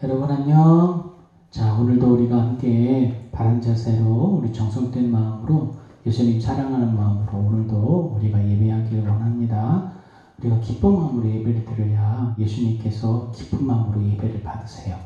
여러분 안녕. 자, 오늘도 우리가 함께 바른 자세로 우리 정성된 마음으로 예수님 사랑하는 마음으로 오늘도 우리가 예배하기를 원합니다. 우리가 기쁜 마음으로 예배를 드려야 예수님께서 기쁜 마음으로 예배를 받으세요.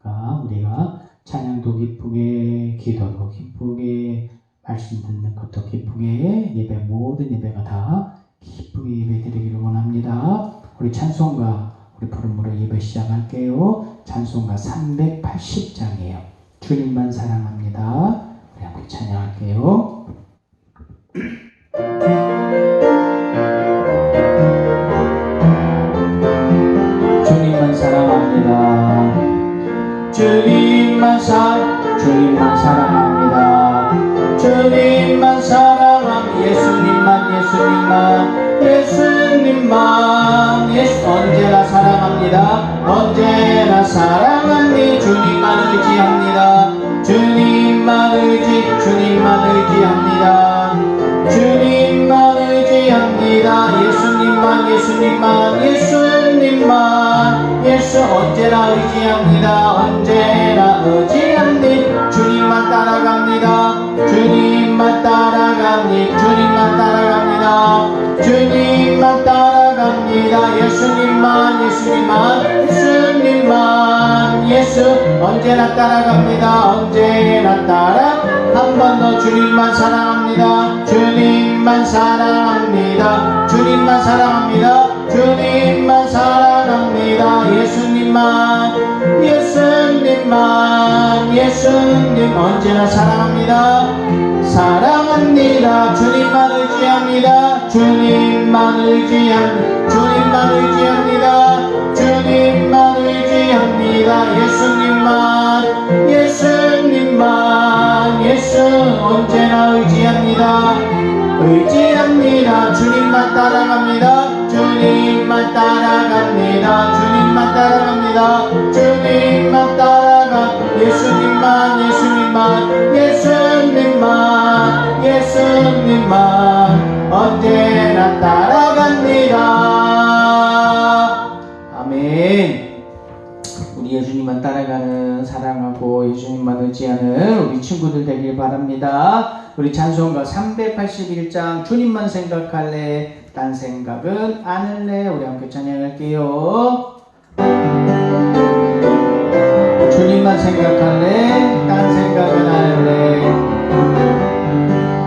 그러니까 우리가 찬양도 기쁘게, 기도도 기쁘게, 말씀 듣는 것도 기쁘게, 예배 모든 예배가 다 기쁘게 예배 드리기를 원합니다. 우리 찬송가 우리 부름으로 예배 시작할게요. 찬송가 380장이에요. 주님만 사랑합니다. 우리 함께 찬양할게요. 예수님만 예수님만 예수 언제나 의지합니다. 언제나 의지합니다. 주님만 따라갑니다. 주님만 따라갑니다. 주님만 따라갑니다. 주님만 따라갑니다. 예수님만 예수님만 예수님만 예수 언제나 따라갑니다. 언제나 따라 한 번 더 주님만 사랑합니다. 주님만 사랑합니다. 주님만 사랑합니다. 주님만 사랑합니다. 예수님만 예수님만 예수님 언제나 사랑합니다. 사랑합니다. 주님만 의지합니다. 주님만 의지합니다. 주님만 의지합니다. 주님만 의지합니다. 예수님만 예수님만 예수 언제나 의지합니다. 의지합니다. 주님만 따라갑니다. 주님만 따라갑니다. 주님만 따라갑니다. 주님만 따라가 예수님만 예수님만 예수님만 예수님만 언제나 따라갑니다. 아멘. 예수님만 따라가는 사랑하고 예수님만 의지하는 우리 친구들 되길 바랍니다. 우리 찬송가 381장 주님만 생각할래 딴 생각은 안 할래 우리 함께 찬양할게요. 주님만 생각할래 딴 생각은 안 할래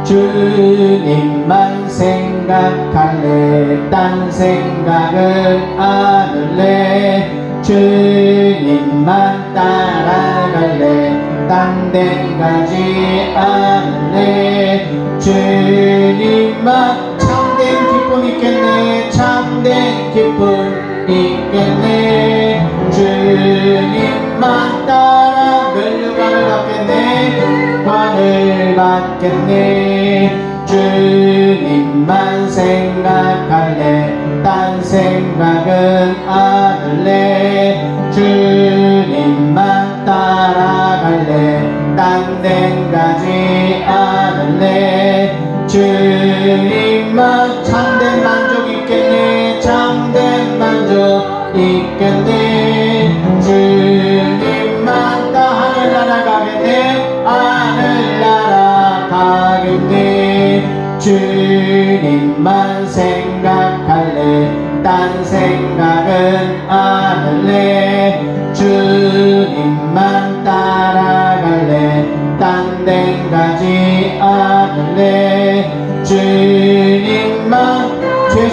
주님만 생각할래 딴 생각은 안 할래 주님만 따라갈래. 딴데 가지 않을래 주님만 참된 기쁨 있겠네. 참된 기쁨 있겠네. 주님만 따라 멸류관을 받겠네. 관을 받겠네. 주님만 생각할래. 딴 생각은 안 할래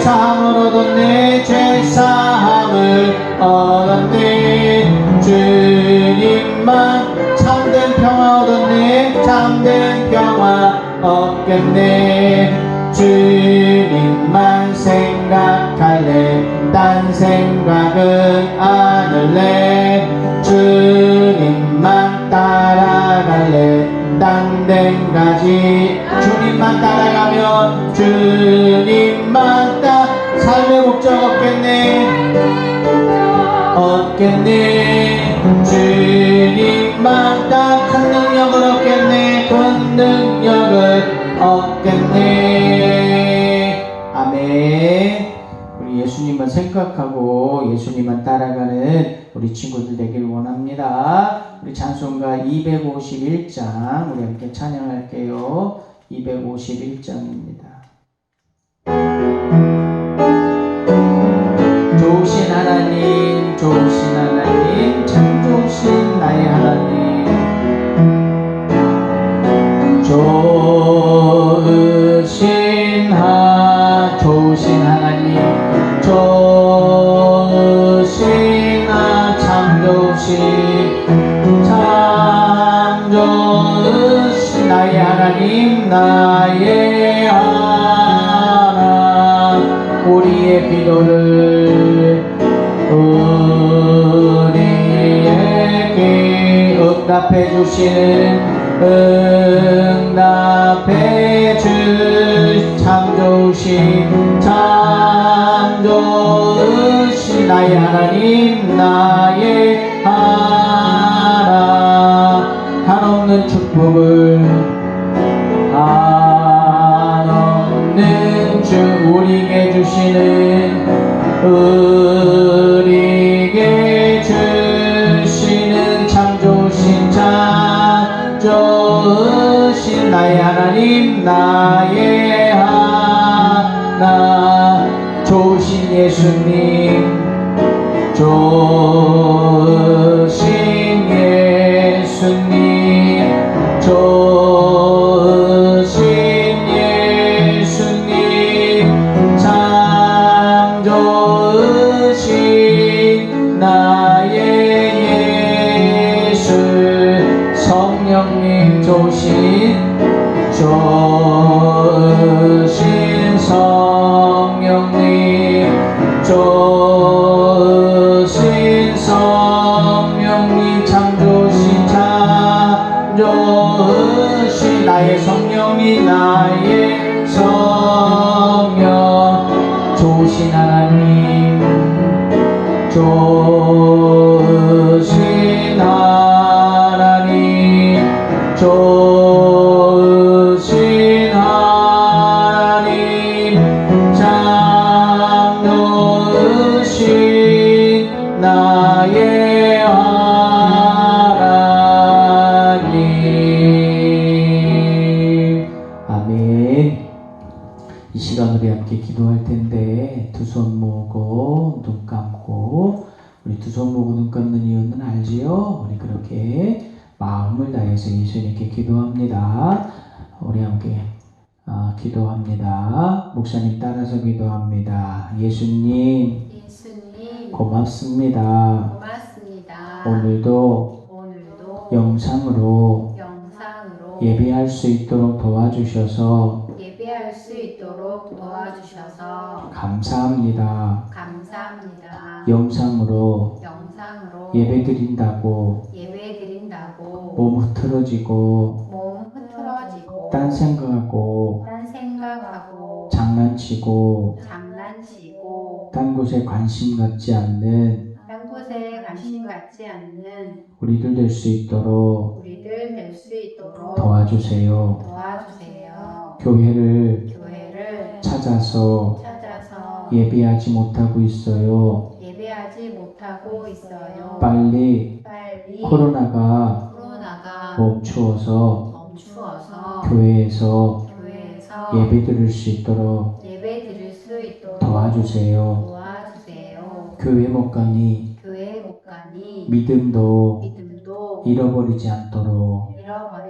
죄사함을 얻었네 죄사함을 얻었네. 주님만 참된 평화 얻었네 참된 평화 얻겠네. 주님만 생각할래 딴 생각은 안 할래. 주님만 따라갈래 딴데 가지. 주님만 따라가면 주 딱큰 능력을 얻겠네 큰 능력을 얻겠네 아멘 우리 예수님만 생각하고 예수님만 따라가는 우리 친구들 되길 원합니다. 우리 찬송가 251장 우리 함께 찬양할게요. 251장입니다. 좋으신 하나님, 좋으신 기도를 우리에게 응답해 주시는 응답해 주참 좋으신 참 좋으신 나의 하나님 나의 하나. 한없는 축복을 한없는 주 우리에게 주시는 우 아멘 이 시간 우리 함께 기도할 텐데 두 손 모으고 눈 감고 우리 두 손 모으고 눈 감는 이유는 알지요? 우리 그렇게 마음을 다해서 예수님께 기도합니다. 우리 함께 아, 기도합니다. 목사님 따라서 기도합니다. 예수님 예수님 고맙습니다. 고맙습니다. 오늘도 오늘도 영상으로 예배할 수 있도록 도와주셔서 예배할 수 있도록 도와주셔서 감사합니다. 감사합니다. 영상으로 영상으로 예배 드린다고 예배 드린다고 몸 흐트러지고 몸 흐트러지고 딴 생각하고 딴 생각하고 장난치고 장난치고 딴 곳에 관심 갖지 않는 딴 곳에 관심 갖지 않는 우리들 될 수 있도록 수 있도록 도와주세요. 도와주세요. 교회를 교회를 찾아서 찾아서 예배하지 못하고 있어요. 예배하지 못하고 있어요. 빨리 빨리 코로나가 코로나가 멈추어서 멈추어서 교회에서 교회에서 예배 드릴 수 있도록 예배 드릴 수 있도록 도와주세요. 도와주세요. 교회 교회 목간이 믿음도 믿음도 잃어버리지 않도록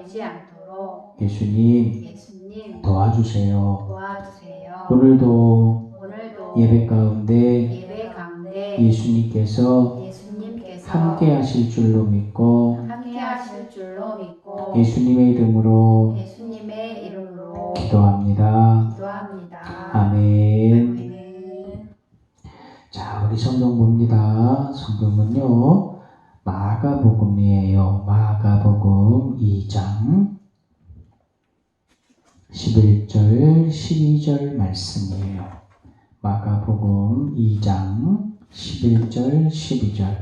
잃어버리지 않도록 예수님 예수님 도와주세요. 도와주세요. 오늘도 오늘도 예배 가운데 예배 가운데 예수님께서 예수님께서 함께 하실 줄로 믿고 함께 하실 줄로 믿고 예수님의 이름으로 예수님의 이름으로 기도합니다. 기도합니다. 아멘. 아멘. 자, 우리 성경 봅니다. 성경은요, 마가복음이에요. 마가복음 2장 11절, 12절 말씀이에요. 마가복음 2장 11절, 12절.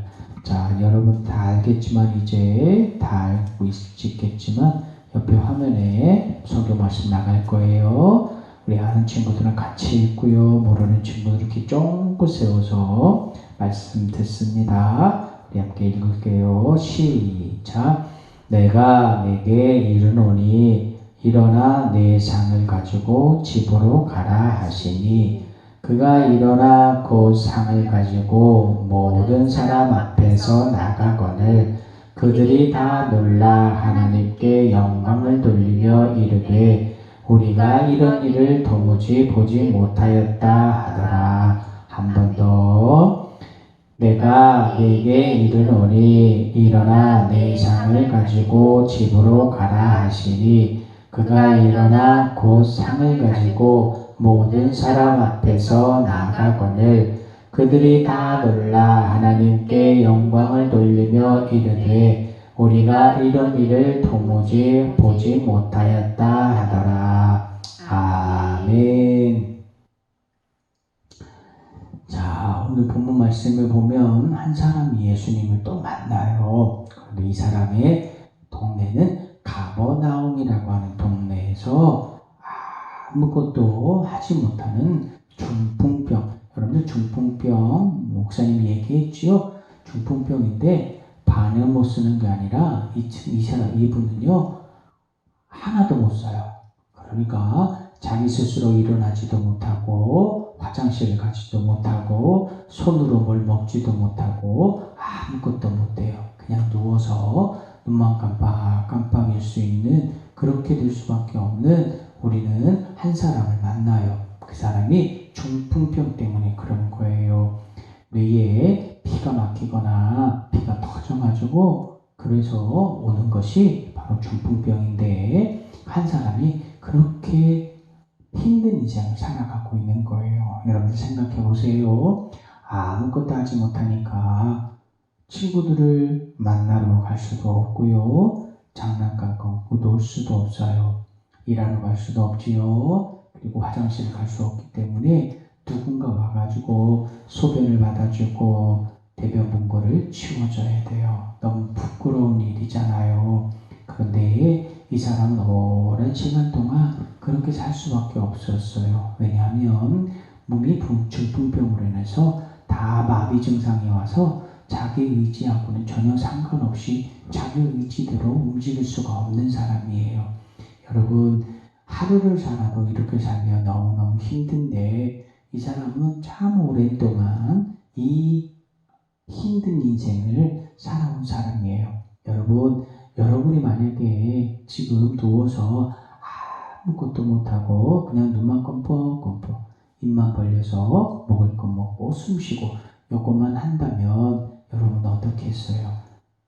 자, 여러분 다 알겠지만, 이제 다 알고 있겠지만, 옆에 화면에 성경 말씀 나갈 거예요. 우리 아는 친구들은 같이 읽고요. 모르는 친구들 이렇게 쫑긋 세워서 말씀 듣습니다. 우리 함께 읽을게요. 시작. 내가 내게 이르노니 일어나 내 상을 가지고 집으로 가라 하시니 그가 일어나 곧 상을 가지고 모든 사람 앞에서 나가거늘 그들이 다 놀라 하나님께 영광을 돌리며 이르되 우리가 이런 일을 도무지 보지 못하였다 하더라 한 번 더 내가 네게 이르노니 일어나 내 상을 가지고 집으로 가라 하시니 그가 일어나 곧 상을 가지고 모든 사람 앞에서 나가거늘 그들이 다 놀라 하나님께 영광을 돌리며 이르되 우리가 이런 일을 도무지 보지 못하였다 하더라. 아멘. 자, 오늘 본문 말씀을 보면 한 사람이 예수님을 또 만나요. 그런데 이 사람의 동네는 가버나움이라고 하는 동네에서 아무것도 하지 못하는 중풍병. 여러분들 중풍병 목사님이 얘기했지요. 중풍병인데 반을 못 쓰는 게 아니라 이, 친- 이 사람 이분은요 하나도 못 써요. 그러니까 자기 스스로 일어나지도 못하고 화장실 가지도 못하고 손으로 뭘 먹지도 못하고 아무것도 못해요. 그냥 누워서 눈만 깜빡 깜빡일 수 있는 그렇게 될 수밖에 없는 우리는 한 사람을 만나요. 그 사람이 중풍병 때문에 그런 거예요. 뇌에 피가 막히거나 피가 터져가지고 그래서 오는 것이 바로 중풍병인데 한 사람이 그렇게 힘든 인생을 살아가고 있는 거예요. 여러분들 생각해 보세요. 아무것도 하지 못하니까 친구들을 만나러 갈 수도 없고요. 장난감 끊고 놀 수도 없어요. 일하러 갈 수도 없지요. 그리고 화장실 갈 수 없기 때문에 누군가 와가지고 소변을 받아주고 대변 본 거를 치워줘야 돼요. 너무 부끄러운 일이잖아요. 그런데 이 사람은 오랜 시간 동안 그렇게 살 수밖에 없었어요. 왜냐하면 몸이 분- 중풍병으로 인해서 다 마비 증상이 와서 자기 의지하고는 전혀 상관없이 자기 의지대로 움직일 수가 없는 사람이에요. 여러분 하루를 살아도 이렇게 살면 너무너무 힘든데 이 사람은 참 오랫동안 이 힘든 인생을 살아온 사람이에요. 여러분, 여러분이 만약에 지금 누워서 아무것도 못하고 그냥 눈만 껌뻑껌뻑 입만 벌려서 먹을 것 먹고 숨 쉬고 요것만 한다면 여러분 어떻게 했어요?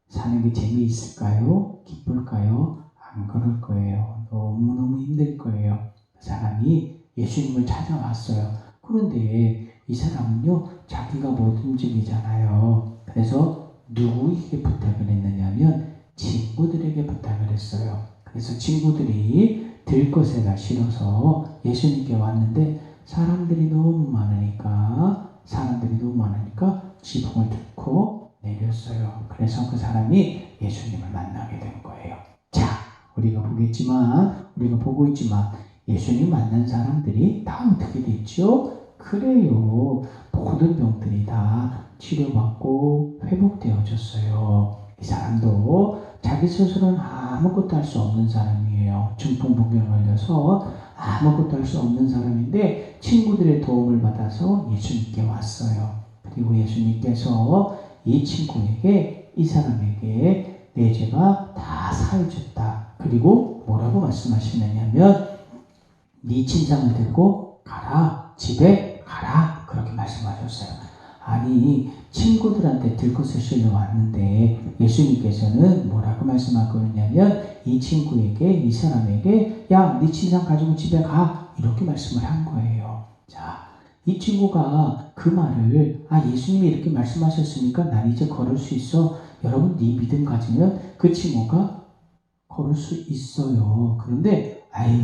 사는 게 재미있을까요? 기쁠까요? 안 그럴 거예요. 너무너무 힘들 거예요. 그 사람이 예수님을 찾아왔어요. 그런데 이 사람은요, 자기가 못 움직이잖아요. 그래서 누구에게 부탁을 했느냐면 친구들에게 부탁을 했어요. 그래서 친구들이 들것에가 싫어서 예수님께 왔는데 사람들이 너무 많으니까 사람들이 너무 많으니까 지붕을 뚫고 내렸어요. 그래서 그 사람이 예수님을 만나게 된 거예요. 자, 우리가 보겠지만 우리가 보고 있지만 예수님 만난 사람들이 다 어떻게 됐죠? 그래요. 모든 병들이 다 치료받고 회복되어졌어요. 이 사람도 자기 스스로는 아무것도 할 수 없는 사람이 에요. 중풍병에 걸려서 아무것도 할 수 없는 사람인데 친구들의 도움을 받아서 예수님께 왔어요. 그리고 예수님께서 이 친구에게 이 사람에게 내 죄가 다 사해졌다. 그리고 뭐라고 말씀하시느냐면 네 친상을 들고 가라 집에 가라 그렇게 말씀하셨어요. 아니 친구들한테 들것을 실려 왔는데 예수님께서는 뭐라고 말씀하고 있냐면 이 친구에게 이 사람에게 야 네 친상 가지고 집에 가 이렇게 말씀을 한 거예요. 자. 이 친구가 그 말을 아 예수님이 이렇게 말씀하셨으니까 난 이제 걸을 수 있어 여러분 네 믿음 가지면 그 친구가 걸을 수 있어요 그런데 아유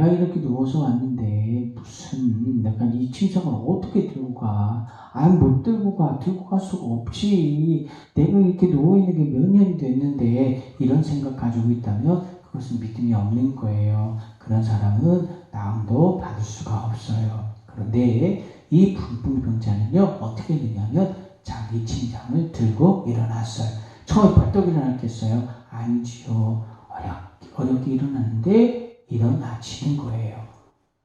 내가 이렇게 누워서 왔는데 무슨 내가 이 침상을 어떻게 들고 가? 아못 들고 가 들고 갈 수가 없지 내가 이렇게 누워 있는 게 몇 년이 됐는데 이런 생각 가지고 있다면 그것은 믿음이 없는 거예요. 그런 사람은 나음도 받을 수가 없어요. 그런데 이 불분병자는요 어떻게 되냐면 자기 침상을 들고 일어났어요. 처음에 벌떡 일어났겠어요? 아니지요. 어렵, 어렵게 일어났는데 일어나치는 거예요.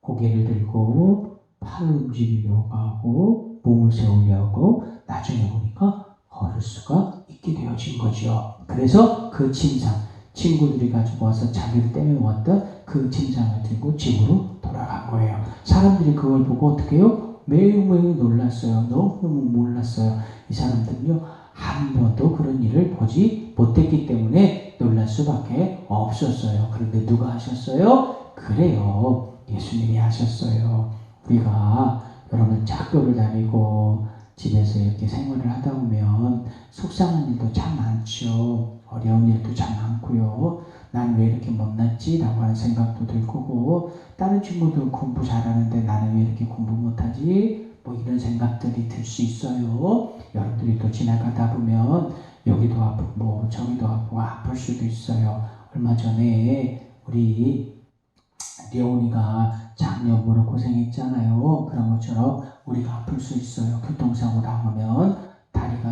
고개를 들고 팔을 움직이려고 하고 몸을 세우려고 나중에 보니까 걸을 수가 있게 되어진 거죠. 그래서 그 침상 친구들이 가지고 와서 자기를 떼매왔던 그 침상을 들고 집으로 돌아간 거예요. 사람들이 그걸 보고 어떻게 해요? 매우 매우 놀랐어요. 너무너무 몰랐어요. 이 사람들은요 한 번도 그런 일을 보지 못했기 때문에 놀랄 수밖에 없었어요. 그런데 누가 하셨어요? 그래요. 예수님이 하셨어요. 우리가 여러분 학교를 다니고 집에서 이렇게 생활을 하다 보면 속상한 일도 참 많죠. 어려운 일도 참 많고요. 난 왜 이렇게 못났지? 라고 하는 생각도 들 거고 다른 친구들 공부 잘하는데 나는 왜 이렇게 공부 못하지? 뭐 이런 생각들이 들 수 있어요. 여러분들이 또 지나가다 보면 여기도 아프고 뭐 저기도 아프고 아플 수도 있어요. 얼마 전에 우리 리온이가 장염으로 고생했잖아요. 그런 것처럼 우리가 아플 수 있어요. 교통사고 당하면 다리가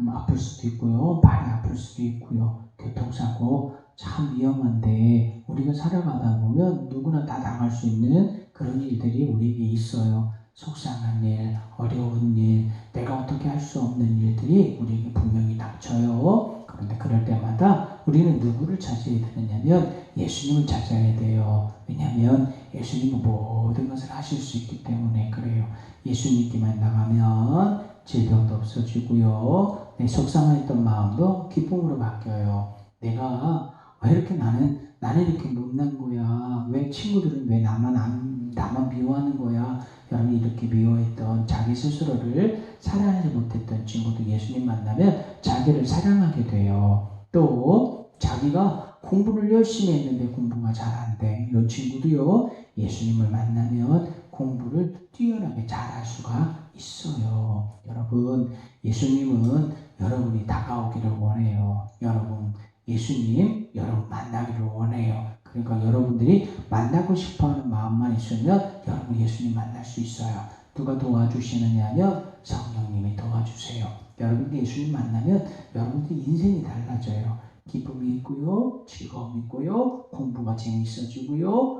음, 아플 수도 있고요. 발이 아플 수도 있고요. 교통사고 참 위험한데 우리가 살아가다 보면 누구나 다 당할 수 있는 그런 일들이 우리에게 있어요. 속상한 일, 어려운 일, 내가 어떻게 할 수 없는 일들이 우리에게 분명히 닥쳐요. 그런데 그럴 때마다 우리는 누구를 찾아야 되느냐면 예수님을 찾아야 돼요. 왜냐하면 예수님은 모든 것을 하실 수 있기 때문에 그래요. 예수님께만 나가면 질병도 없어지고요. 내 속상했던 마음도 기쁨으로 바뀌어요. 내가 왜 이렇게 나는 나는 이렇게 못난 거야? 왜 친구들은 왜 나만 안 나만 미워하는 거야? 여러분이 이렇게 미워했던 자기 스스로를 사랑하지 못했던 친구도 예수님 만나면 자기를 사랑하게 돼요. 또 자기가 공부를 열심히 했는데 공부가 잘 안 돼. 이런 친구도요. 예수님을 만나면 공부를 뛰어나게 잘할 수가 있어요. 여러분, 예수님은 여러분이 다가오기를 원해요. 여러분, 예수님 여러분 만나기를 원해요. 그러니까 여러분들이 만나고 싶어하는 마음만 있으면 여러분 예수님 만날 수 있어요. 누가 도와주시느냐면 성령님이 도와주세요. 여러분이 예수님 만나면 여러분들 인생이 달라져요. 기쁨이 있고요, 즐거움이 있고요, 공부가 재밌어지고요,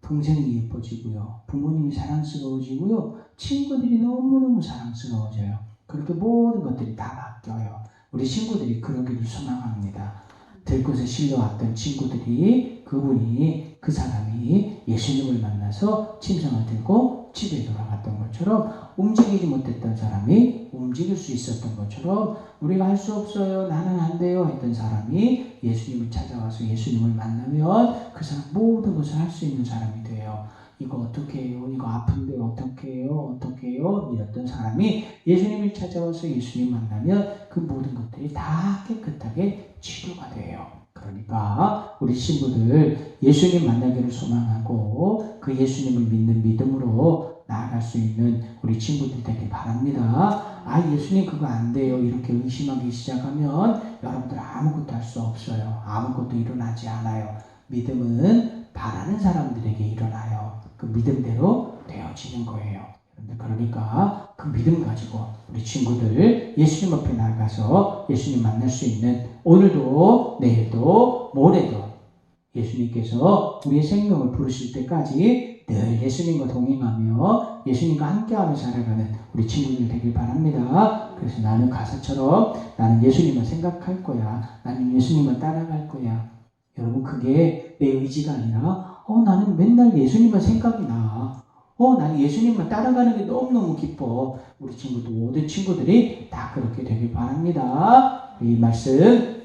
동생이 예뻐지고요, 부모님이 사랑스러워지고요, 친구들이 너무너무 사랑스러워져요. 그렇게 모든 것들이 다 바뀌어요. 우리 친구들이 그러기를 소망합니다. 들것에 실려왔던 친구들이 그분이 그 사람이 예수님을 만나서 침상을 들고 집에 돌아갔던 것처럼 움직이지 못했던 사람이 움직일 수 있었던 것처럼 우리가 할 수 없어요 나는 안 돼요 했던 사람이 예수님을 찾아와서 예수님을 만나면 그 사람 모든 것을 할 수 있는 사람이 돼요. 이거 어떻게 해요? 이거 아픈데 어떻게 해요? 어떻게 해요? 이랬던 사람이 예수님을 찾아와서 예수님 만나면 그 모든 것들이 다 깨끗하게 치료가 돼요. 그러니까 우리 친구들 예수님 만나기를 소망하고 그 예수님을 믿는 믿음으로 나아갈 수 있는 우리 친구들 되길 바랍니다. 아 예수님 그거 안 돼요. 이렇게 의심하기 시작하면 여러분들 아무것도 할 수 없어요. 아무것도 일어나지 않아요. 믿음은 바라는 사람들에게 일어나요. 그 믿음대로 되어지는 거예요. 그러니까 그 믿음 가지고 우리 친구들 예수님 앞에 나가서 예수님 만날 수 있는 오늘도 내일도 모레도 예수님께서 우리의 생명을 부르실 때까지 늘 예수님과 동행하며 예수님과 함께하며 살아가는 우리 친구들 되길 바랍니다. 그래서 나는 가사처럼 나는 예수님을 생각할 거야. 나는 예수님을 따라갈 거야. 여러분 그게 내 의지가 아니라 어 나는 맨날 예수님만 생각이 나. 어 나는 예수님만 따라가는 게 너무너무 기뻐. 우리 친구들 모든 친구들이 다 그렇게 되길 바랍니다. 이 말씀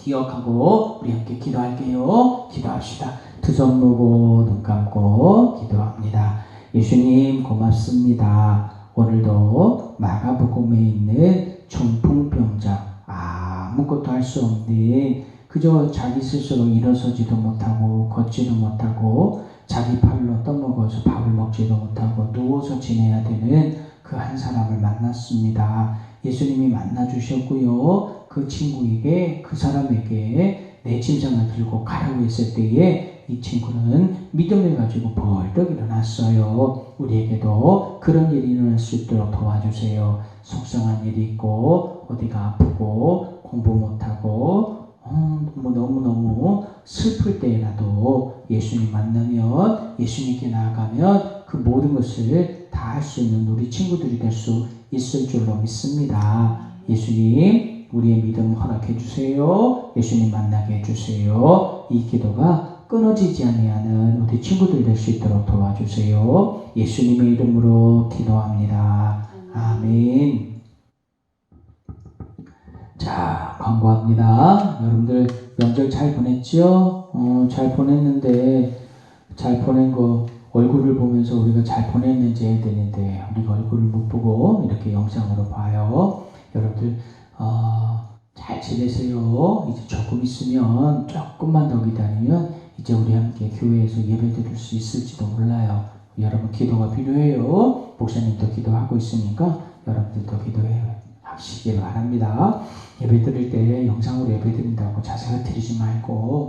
기억하고 우리 함께 기도할게요. 기도합시다. 두 손 모고 눈 감고 기도합니다. 예수님 고맙습니다. 오늘도 마가복음에 있는 중풍병자 아무것도 할 수 없는 그저 자기 스스로 일어서지도 못하고 걷지도 못하고 자기 팔로 떠먹어서 밥을 먹지도 못하고 누워서 지내야 되는 그 한 사람을 만났습니다. 예수님이 만나 주셨고요. 그 친구에게 그 사람에게 내 짐승을 들고 가라고 했을 때에 이 친구는 믿음을 가지고 벌떡 일어났어요. 우리에게도 그런 일이 일어날 수 있도록 도와주세요. 속상한 일이 있고 어디가 아프고 공부 못하고 어, 뭐 너무너무 슬플 때라도 예수님 만나면 예수님께 나아가면 그 모든 것을 다 할 수 있는 우리 친구들이 될 수 있을 줄로 믿습니다. 예수님 우리의 믿음 허락해 주세요. 예수님 만나게 해 주세요. 이 기도가 끊어지지 아니하는 우리 친구들 될 수 있도록 도와주세요. 예수님의 이름으로 기도합니다. 아멘. 자, 광고합니다. 여러분들 명절 잘 보냈죠? 어, 잘 보냈는데 잘 보낸 거 얼굴을 보면서 우리가 잘 보냈는지 해야 되는데 우리가 얼굴을 못 보고 이렇게 영상으로 봐요. 여러분들 어, 잘 지내세요. 이제 조금 있으면 조금만 더 기다리면 이제 우리 함께 교회에서 예배 드릴 수 있을지도 몰라요. 여러분 기도가 필요해요. 목사님도 기도하고 있으니까 여러분들도 기도해 하시길 바랍니다. 예배 드릴 때 영상으로 예배 드린다고 자세가 드리지 말고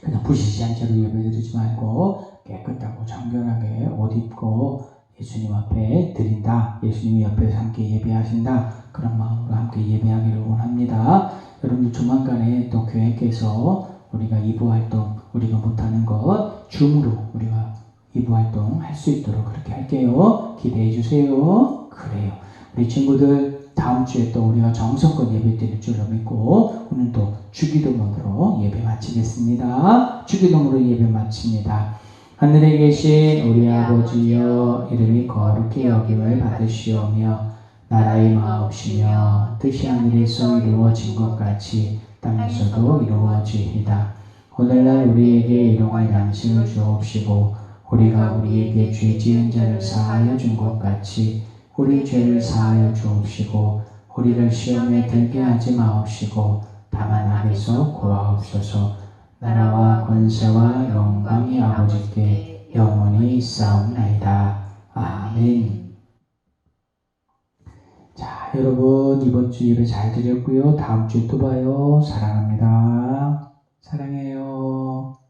그냥 부시시한 채로 예배 드리지 말고 깨끗하고 정결하게 옷 입고 예수님 앞에 드린다. 예수님이 옆에서 함께 예배하신다. 그런 마음으로 함께 예배하기를 원합니다. 여러분들 조만간에 또 교회께서 우리가 이부 활동 우리가 못하는 것 줌으로 우리가 이부 활동 할 수 있도록 그렇게 할게요. 기대해 주세요. 그래요. 우리 친구들 다음 주에 또 우리가 정성껏 예배 드릴 줄로 믿고 오늘도 주기도문으로 예배 마치겠습니다. 주기도문으로 예배 마칩니다. 하늘에 계신 우리 아버지여 이름이 거룩히 여김을 받으시오며 나라의 마옵시며 뜻이 하늘에서 이루어진 것 같이 땅에서도 이루어지이다. 오늘날 우리에게 일용할 양식을 주옵시고 우리가 우리에게 죄 지은 자를 사하여 준 것 같이 우리 죄를 사하여 주옵시고 우리를 시험에 들게 하지 마옵시고 다만 악에서 구하옵소서 나라와 권세와 영광이 아버지께 영원히 있사옵나이다. 아멘. 자, 여러분 이번 주 예배 잘 드렸고요. 다음 주에 또 봐요. 사랑합니다. 사랑해요.